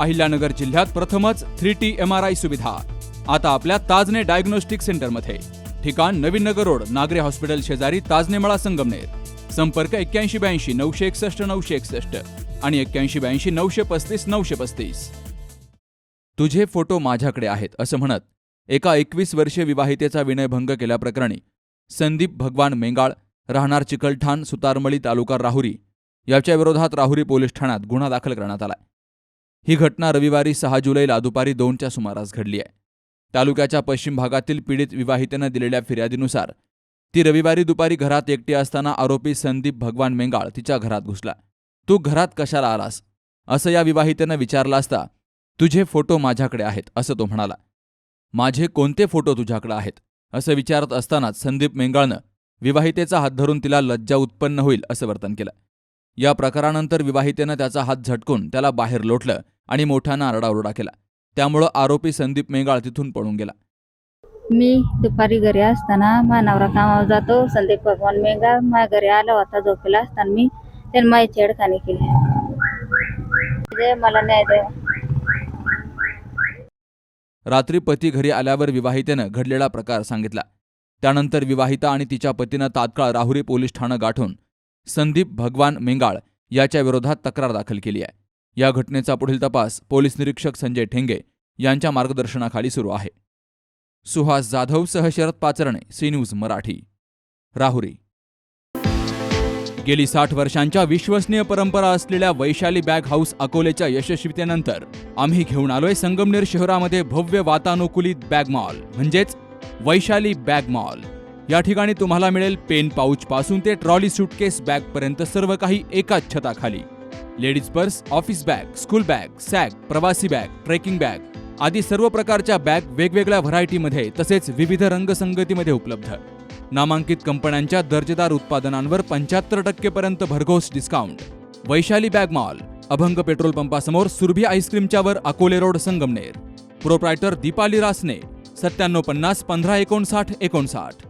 अहिल्यानगर जिल्ह्यात प्रथमच three T M R I सुविधा. आता आपल्या ताजने डायग्नोस्टिक सेंटरमध्ये. ठिकाण नवीन नगर रोड नागरे हॉस्पिटल शेजारी ताजने मळा संगमनेर. संपर्क एक्क्याऐंशी ब्याऐंशी नऊशे एकसष्ट नऊशे एकसष्ट आणि एक्क्याऐंशी ब्याऐंशी नऊशे पस्तीस नऊशे पस्तीस. तुझे फोटो माझ्याकडे आहेत असं म्हणत एका एकवीस वर्षीय विवाहितेचा विनयभंग केल्याप्रकरणी संदीप भगवान मेंगाळ राहणार चिकलठाण सुतारमळी तालुका राहुरी याच्या विरोधात राहुरी पोलीस ठाण्यात गुन्हा दाखल करण्यात आलाय. ही घटना रविवारी सहा जुलैला दुपारी दोनच्या सुमारास घडली आहे. तालुक्याच्या पश्चिम भागातील पीडित विवाहितेनं दिलेल्या फिर्यादीनुसार ती रविवारी दुपारी घरात एकटी असताना आरोपी संदीप भगवान मेंगाळ तिच्या घरात घुसला. तू घरात कशाला आलास? असं या विवाहितेनं विचारलं असता तुझे फोटो माझ्याकडे आहेत असं तो म्हणाला. माझे कोणते फोटो तुझ्याकडे आहेत? असं विचारत असतानाच संदीप मेंगाळनं विवाहितेचा हात धरून तिला लज्जा उत्पन्न होईल असं वर्तन केलं. या प्रकारानंतर विवाहितेनं त्याचा हात झटकून त्याला बाहेर लोटलं आणि मोठ्यानं आरडाओरडा केला. त्यामुळं आरोपी संदीप मेंगाळ तिथून पळून गेला. मी दुपारी घरी असताना मानावरा कामावर जातो. संदीप भगवान मेंगा माझ्या घरी आला होता झोपेला असताना मी त्याने माझी छेडखानी केली. मला न्याय द्या रात्री पती घरी आल्यावर विवाहितेनं घडलेला प्रकार सांगितला. त्यानंतर विवाहिता आणि तिच्या पतीनं तात्काळ राहुरी पोलीस ठाणं गाठून संदीप भगवान मेंगाळ याच्या विरोधात तक्रार दाखल केली आहे. या घटनेचा पुढील तपास पोलीस निरीक्षक संजय ठेंगे यांच्या मार्गदर्शनाखाली सुरू आहे. सुहास जाधव सह शरद पाचरणे सी न्यूज मराठी. राहुरी. गेली साठ वर्षांच्या विश्वसनीय परंपरा असलेल्या वैशाली बॅग हाऊस अकोलेच्या यशस्वीतेनंतर आम्ही घेऊन आलोय संगमनेर शहरामध्ये भव्य वातानुकूलित बॅग मॉल म्हणजेच वैशाली बॅग मॉल. या ठिकाणी तुम्हाला मिळेल पेन पाऊच पासून ते ट्रॉली सुटकेस बॅग पर्यंत सर्व काही एकाच छताखाली. Ladies purse office bag school bag sag प्रवासी बॅग ट्रेकिंग बॅग आदी सर्व प्रकारच्या बॅग वेगवेगळ्या व्हरायटीमध्ये तसेच विविध रंगसंगतीमध्ये उपलब्ध. नामांकित कंपन्यांच्या दर्जेदार उत्पादनांवर पंच्याहत्तर टक्केपर्यंत भरघोस discount Vaishali bag mall Abhang petrol पंपासमोर Surabhi आईस्क्रीमच्या वर अकोले रोड संगमनेर. प्रोप्रायटर दीपाली रासने सत्त्याण्णव पन्नास पंधरा एकोणसाठ एकोणसाठ.